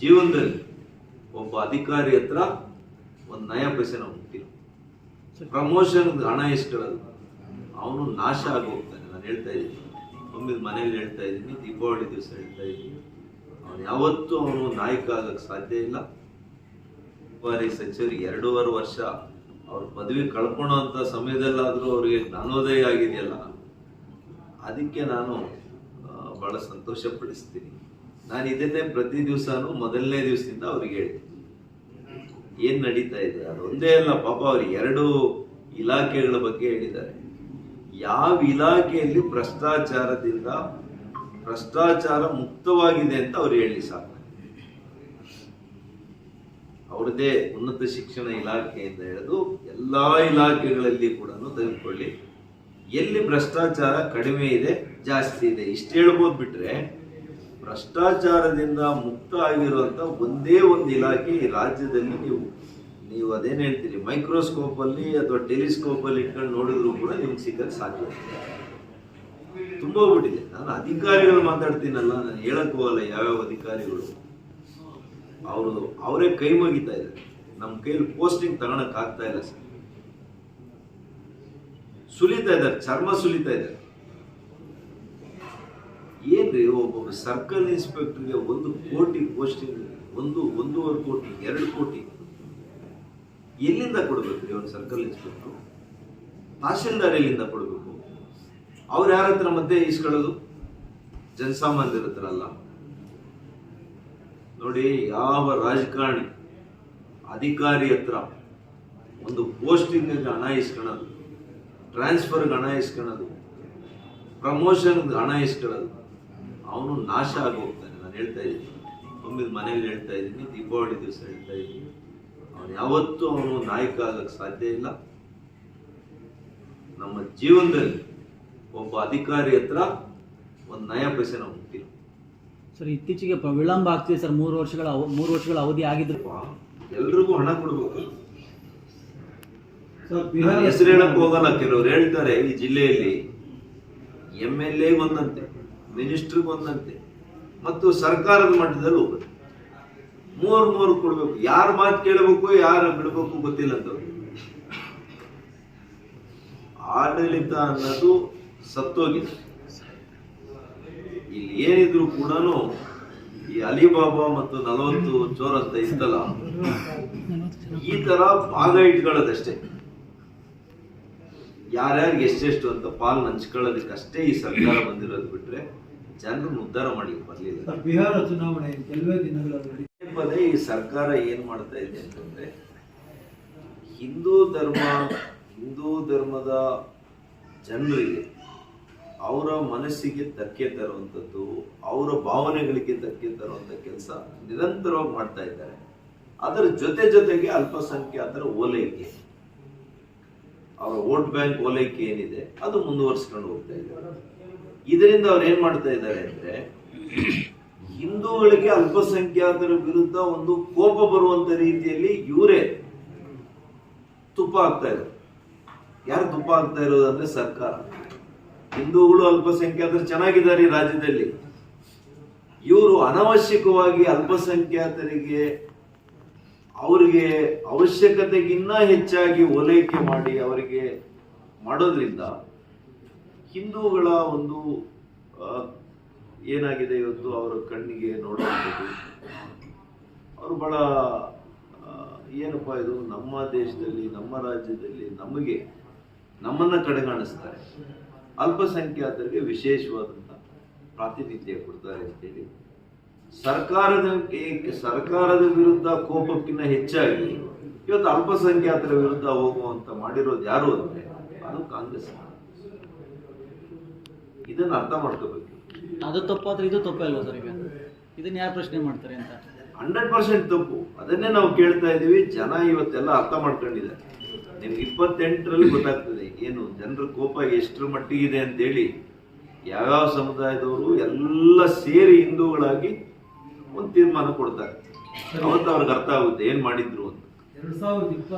ಜೀವನದಲ್ಲಿ ಒಬ್ಬ ಅಧಿಕಾರಿ ಹತ್ರ ಒಂದು ನಯ ಪೈಸೆ ನಾವು ಮುಟ್ಟಿಲ್ಲ. ಪ್ರಮೋಷನ್ ಹಣ ಅವನು ನಾಶ ಆಗಿ ಹೋಗ್ತಾನೆ ನಾನು ಹೇಳ್ತಾ ಇದ್ದೀನಿ. ಮಮ್ಮಿದ ಮನೇಲಿ ಹೇಳ್ತಾ ಇದ್ದೀನಿ, ದೀಪಾವಳಿ ದಿವಸ ಹೇಳ್ತಾ ಇದ್ದೀನಿ. ಅವನು ಯಾವತ್ತೂ ಅವನು ನಾಯಕ ಆಗಕ್ಕೆ ಸಾಧ್ಯ ಇಲ್ಲ. ಉಸ್ತುವಾರಿ ಸಚಿವರು ಎರಡೂವರೆ ವರ್ಷ ಅವ್ರ ಪದವಿ ಕಳ್ಕೊಳ್ಳೋಂಥ ಸಮಯದಲ್ಲಾದರೂ ಅವರಿಗೆ ಜ್ಞಾನೋದಯ ಆಗಿದೆಯಲ್ಲ. ಅದಕ್ಕೆ ನಾನು ಭಾಳ ಬಹಳ ಸಂತೋಷ ಪಡಿಸ್ತೀನಿ ನಾನು ಇದನ್ನೇ ಪ್ರತಿ ದಿವಸನೂ ಮೊದಲನೇ ದಿವಸದಿಂದ ಅವ್ರಿಗೆ ಹೇಳ್ತೀನಿ. ಏನು ನಡೀತಾ ಇದೆ? ಅದು ಒಂದೇ ಅಲ್ಲ, ಪಾಪ ಅವ್ರು ಎರಡು ಇಲಾಖೆಗಳ ಬಗ್ಗೆ ಹೇಳಿದ್ದಾರೆ. ಯಾವ ಇಲಾಖೆಯಲ್ಲಿ ಭ್ರಷ್ಟಾಚಾರದಿಂದ ಭ್ರಷ್ಟಾಚಾರ ಮುಕ್ತವಾಗಿದೆ ಅಂತ ಅವ್ರು ಹೇಳಿ ಸಾಕು. ಅವ್ರದ್ದೇ ಉನ್ನತ ಶಿಕ್ಷಣ ಇಲಾಖೆಯಿಂದ ಹಿಡಿದು ಎಲ್ಲಾ ಇಲಾಖೆಗಳಲ್ಲಿ ಕೂಡ ತೆಗೆದುಕೊಳ್ಳಿ. ಎಲ್ಲಿ ಭ್ರಷ್ಟಾಚಾರ ಕಡಿಮೆ ಇದೆ, ಜಾಸ್ತಿ ಇದೆ, ಇಷ್ಟು ಹೇಳ್ಬೋದು ಬಿಟ್ರೆ ಭ್ರಷ್ಟಾಚಾರದಿಂದ ಮುಕ್ತ ಆಗಿರುವಂತ ಒಂದೇ ಒಂದು ಇಲಾಖೆ ಈ ರಾಜ್ಯದಲ್ಲಿ ನೀವು ನೀವು ಅದೇನು ಹೇಳ್ತೀರಿ ಮೈಕ್ರೋಸ್ಕೋಪ್ ಅಲ್ಲಿ ಅಥವಾ ಟೆಲಿಸ್ಕೋಪ್ ಅಲ್ಲಿ ಇಟ್ಕೊಂಡು ನೋಡಿದ್ರು ಕೂಡ ನಿಮ್ಗೆ ಸಿಗಕ್ಕೆ ಸಾಧ್ಯ ತುಂಬ ಹೋಗ್ಬಿಟ್ಟಿದೆ ನಾನು ಅಧಿಕಾರಿಗಳು ಮಾತಾಡ್ತೀನಲ್ಲ, ನಾನು ಹೇಳಕ್ ಹೋಗಲ್ಲ ಯಾವ್ಯಾವ ಅಧಿಕಾರಿಗಳು. ಅವರು ಅವರೇ ಕೈ ಮುಗಿತಾ ಇದ್ದಾರೆ. ನಮ್ಮ ಕೈಲಿ ಪೋಸ್ಟಿಂಗ್ ತಗೊಳಕ್ ಆಗ್ತಾ ಇಲ್ಲ ಸರ್. ಸುಲಿತಾ ಇದ್ದಾರೆ, ಚರ್ಮ ಸುಲಿತಾ ಇದ್ದಾರೆ. ಸರ್ಕಲ್ ಇನ್ಸ್ಪೆಕ್ಟರ್ಗೆ ಒಂದು ಕೋಟಿ ಪೋಸ್ಟಿಂಗ್, ಒಂದು ಒಂದೂವರೆ ಕೋಟಿ, ಎರಡು ಕೋಟಿ ಎಲ್ಲಿಂದ ಕೊಡಬೇಕು ರೀ ಒಂದು ಸರ್ಕಲ್ ಇನ್ಸ್ಪೆಕ್ಟರ್? ತಹಶೀಲ್ದಾರ್ ಎಲ್ಲಿಂದ ಕೊಡಬೇಕು. ಅವ್ರು ಯಾರ ಹತ್ರ ಮತ್ತೆ ಇಸ್ಕೊಳ್ಳೋದು ಜನಸಾಮಾನ್ಯರ ಹತ್ರ ಅಲ್ಲ. ನೋಡಿ, ಯಾವ ರಾಜಕಾರಣಿ ಅಧಿಕಾರಿ ಹತ್ರ ಒಂದು ಪೋಸ್ಟಿಂಗ್ ಹಣ ಇಸ್ಕೊಳ್ಳೋದು ಟ್ರಾನ್ಸ್ಫರ್ಗೆ ಹಣ ಇಸ್ಕೊಳ್ಳೋದು ಪ್ರಮೋಷನ್ಗೆ ಹಣ ಇಸ್ಕೊಳ್ಳೋದು ಅವನು ನಾಶ ಆಗಿ ಹೋಗ್ತಾನೆ ನಾನು ಹೇಳ್ತಾ ಇದ್ದೀನಿ. ಒಮ್ಮಿದ ಮನೇಲಿ ಹೇಳ್ತಾ ಇದ್ದೀನಿ ದೀಪಾವಳಿ ದಿವಸ ಹೇಳ್ತಾ ಇದ್ದೀನಿ. ಅವನು ಯಾವತ್ತೂ ಅವನು ನಾಯಕ ಆಗಕ್ಕೆ ಸಾಧ್ಯ ಇಲ್ಲ. ನಮ್ಮ ಜೀವನದಲ್ಲಿ ಒಬ್ಬ ಅಧಿಕಾರಿ ಹತ್ರ ಒಂದು ನಯ ಪೈಸೆ ನಾವು ಮುಟ್ಟಿಲ್ಲ. ಸರ್ ಇತ್ತೀಚೆಗೆ ವಿಳಂಬ ಆಗ್ತಿದೆ ಸರ್ ಮೂರು ವರ್ಷಗಳ ಮೂರು ವರ್ಷಗಳ ಅವಧಿ ಆಗಿದ್ರು. ಎಲ್ರಿಗೂ ಹಣ ಕೊಡ್ಬೇಕು. ಹೆಸರು ಹೇಳಕ್ ಹೋಗಲ್ಲ ಕೆಲವ್ರು ಹೇಳ್ತಾರೆ ಈ ಜಿಲ್ಲೆಯಲ್ಲಿ ಎಂ ಎಲ್ ಎ ಒಂದಂತೆ. ಮಿನಿಸ್ಟರ್ಗೆ ಒಂದಂತೆ ಮತ್ತು ಸರ್ಕಾರದ ಮಟ್ಟದಲ್ಲಿ ಹೋಗುತ್ತೆ ಮೂರು ಮೂರು ಕೊಡ್ಬೇಕು. ಯಾರ ಮಾತು ಕೇಳಬೇಕು, ಯಾರು ಬಿಡಬೇಕು ಗೊತ್ತಿಲ್ಲ ಅಂತ ಆಡಳಿತ ಅನ್ನೋದು ಸತ್ತೋಗಿದೆ. ಇಲ್ಲಿ ಏನಿದ್ರು ಕೂಡ ಈ ಅಲಿಬಾಬಾ ಮತ್ತು ನಲವತ್ತು ಚೋರ್ ಅಂತ ಇತ್ತಲ್ಲ? ಈ ತರ ಭಾಗ ಇಟ್ಕೊಳ್ಳೋದಷ್ಟೇ. ಯಾರ್ಯಾರಿಗೆ ಎಷ್ಟೆಷ್ಟು ಅಂತ ಪಾಲ್ ಹಂಚ್ಕೊಳ್ಳೋದಕ್ಕೆ ಅಷ್ಟೇ ಈ ಸರ್ಕಾರ ಬಂದಿರೋದು ಬಿಟ್ರೆ ಜನರನ್ನು ಉದ್ಧಾರ ಮಾಡಿ ಬರಲಿಲ್ಲ. ಬಿಹಾರ ಚುನಾವಣೆ ಕೆಲವೇ ದಿನಗಳಲ್ಲಿ ಪದೇ ಈ ಸರ್ಕಾರ ಏನು ಮಾಡ್ತಾ ಇದೆ ಅಂತಂದ್ರೆ ಹಿಂದೂ ಧರ್ಮ ಹಿಂದೂ ಧರ್ಮದ ಜನರಿಗೆ ಅವರ ಮನಸ್ಸಿಗೆ ಧಕ್ಕೆ ತರುವಂಥದ್ದು ಅವರ ಭಾವನೆಗಳಿಗೆ ಧಕ್ಕೆ ತರುವಂಥ ಕೆಲಸ ನಿರಂತರವಾಗಿ ಮಾಡ್ತಾ ಇದ್ದಾರೆ. ಅದರ ಜೊತೆ ಜೊತೆಗೆ ಅಲ್ಪಸಂಖ್ಯಾತರ ಓಲೈಕೆ. ಅವರ ವೋಟ್ ಬ್ಯಾಂಕ್ ಓಲೈಕೆ ಏನಿದೆ ಅದು ಮುಂದುವರಿಸ್ಕೊಂಡು ಹೋಗ್ತಾ ಇದ್ದಾರೆ ಇದರಿಂದ ಅವ್ರು ಏನ್ ಮಾಡ್ತಾ ಇದ್ದಾರೆ ಅಂದ್ರೆ ಹಿಂದೂಗಳಿಗೆ ಅಲ್ಪಸಂಖ್ಯಾತರ ವಿರುದ್ಧ ಒಂದು ಕೋಪ ಬರುವಂತ ರೀತಿಯಲ್ಲಿ ಇವರೇ ತುಪ್ಪ ಆಗ್ತಾ ಇರೋದು ಯಾರು ತುಪ್ಪ ಆಗ್ತಾ ಇರೋದು ಅಂದ್ರೆ ಸರ್ಕಾರ. ಹಿಂದೂಗಳು ಅಲ್ಪಸಂಖ್ಯಾತರು ಚೆನ್ನಾಗಿದ್ದಾರೆ ಈ ರಾಜ್ಯದಲ್ಲಿ. ಇವರು ಅನವಶ್ಯಕವಾಗಿ ಅಲ್ಪಸಂಖ್ಯಾತರಿಗೆ ಅವರಿಗೆ ಅವಶ್ಯಕತೆಗಿನ್ನ ಹೆಚ್ಚಾಗಿ ಓಲೈಕೆ ಮಾಡಿ ಅವರಿಗೆ ಮಾಡೋದ್ರಿಂದ ಹಿಂದೂಗಳ ಒಂದು ಏನಾಗಿದೆ ಇವತ್ತು ಅವರ ಕಣ್ಣಿಗೆ ನೋಡುವಂಥದ್ದು ಅವರು ಬಹಳ ಏನಪ್ಪ ಇದು? ನಮ್ಮ ದೇಶದಲ್ಲಿ, ನಮ್ಮ ರಾಜ್ಯದಲ್ಲಿ ನಮಗೆ ನಮ್ಮನ್ನ ಕಡೆಗಾಣಿಸ್ತಾರೆ ಅಲ್ಪಸಂಖ್ಯಾತರಿಗೆ ವಿಶೇಷವಾದಂಥ ಪ್ರಾತಿನಿಧ್ಯ ಕೊಡ್ತಾರೆ ಅಂತೇಳಿ. ಸರ್ಕಾರದ ಸರ್ಕಾರದ ವಿರುದ್ಧ ಕೋಪಕ್ಕಿಂತ ಹೆಚ್ಚಾಗಿ ಇವತ್ತು ಅಲ್ಪಸಂಖ್ಯಾತರ ವಿರುದ್ಧ ಹೋಗುವಂತ ಮಾಡಿರೋದು ಯಾರು ಅಂದ್ರೆ? ಅದು ಕಾಂಗ್ರೆಸ್. ಇದನ್ನ ಅರ್ಥ ಮಾಡ್ಕೋಬೇಕು. ಅದು ತಪ್ಪಾದ್ರೆ ಇದು ತಪ್ಪೇ ಅಲ್ವಾ ಸರ್ ಈಗ? ಇದನ್ನ ಯಾರು ಪ್ರಶ್ನೆ ಮಾಡ್ತಾರೆ ಅಂತ? ಹಂಡ್ರೆಡ್ ಪರ್ಸೆಂಟ್ ತಪ್ಪು. ಅದನ್ನೇ ನಾವು ಕೇಳ್ತಾ ಇದೀವಿ ಜನ ಇವತ್ತೆಲ್ಲ ಅರ್ಥ ಮಾಡ್ಕೊಂಡಿದ್ದಾರೆ. ನಿಮ್ಗೆ ಇಪ್ಪತ್ತೆಂಟರಲ್ಲಿ ಗೊತ್ತಾಗ್ತದೆ ಏನು ಜನರ ಕೋಪ ಎಷ್ಟರ ಮಟ್ಟಿಗಿದೆ ಅಂತೇಳಿ. ಯಾವ್ಯಾವ ಸಮುದಾಯದವರು ಎಲ್ಲ ಸೇರಿ ಹಿಂದೂಗಳಾಗಿ ಒಂದು ತೀರ್ಮಾನ ಕೊಡ್ತಾರೆ. ಅವತ್ತು ಅವ್ರಿಗೆ ಅರ್ಥ ಆಗುತ್ತೆ ಏನು ಮಾಡಿದ್ರು ಅಂತ. ಎರಡ್ ಸಾವಿರದ ಇಪ್ಪತ್ತು